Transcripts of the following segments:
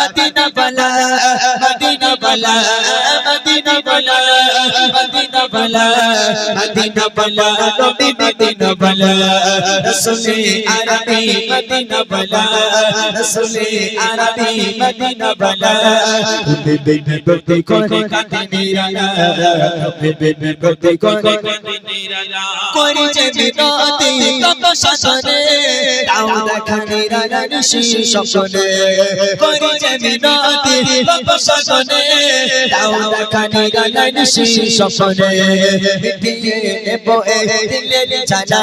Medina বালা মদিনা বালা মদিনা বালা মদিনা বালা মদিনা বালা নবী মদিনা বালা রসুলে আরবি মদিনা বালা রসুলে আরবি মদিনা বালা বেবে বেবে করে কাঁদে নিরালা বেবে বেবে করে কাঁদে নিরালা করি যে বিনতি তত তাও দেখা নিরালা নিশি স্বপ্নে করি যে বিনতি তত শাসনে তাও দেখা নিরালা নিশি স্বপ্নে মিটিয়ে নেব এ দিলের জানা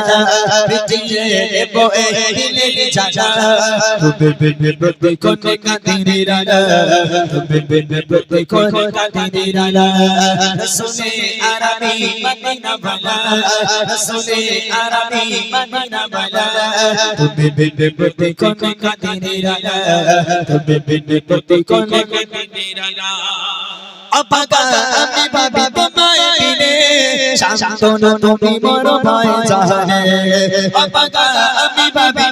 মিটিয়ে নেব এ দিলের জানা বেবে বেবে করে কাঁদে নিরালা। বেবে বেবে করে কাঁদে নিরালা। রসুলে আরবি মদিনা বালা রসুলে আরবি মদিনা তুমি বিবে পতি কোন কাদিরালা তুমি কোন অপাগা আমি ভাবি বিনে শান্তন তুমি বড় ভয় জানে অপাগা আমি ভাবি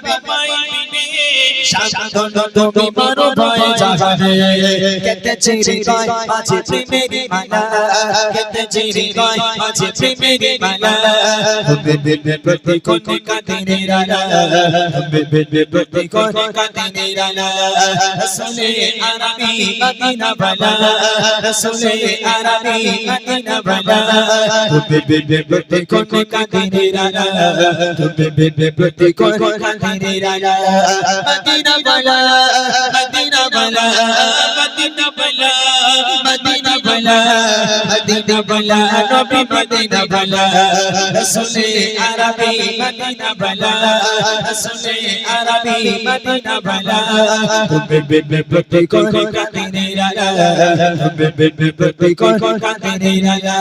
শান্তন তুমি বড় ভয় জানে কেতে চিরি গায় আছে প্রেমেরি মালা। কেতে চিরি গায় আছে প্রেমেরি মালা বেবে বেবে কোন কাদিনে রালা বেবে বেবে কোন কাদিনে রালা রসুলে আরবি মদিনা বালা। রসুলে আরবি মদিনা বালা বেবে বেবে কোন কাদিনে রালা বেবে বেবে কোন কাদিনে রালা মদিনা বালা মদিনা বালা মদিনা বালা মদিনা বালা মদিনা বালা নবী মদিনা বালা রসুলে আরবি মদিনা বালা রসুলে আরবি মদিনা বালা বেবে বেবে কোন কাদিনে রালা বেবে বেবে কোন কাদিনে রালা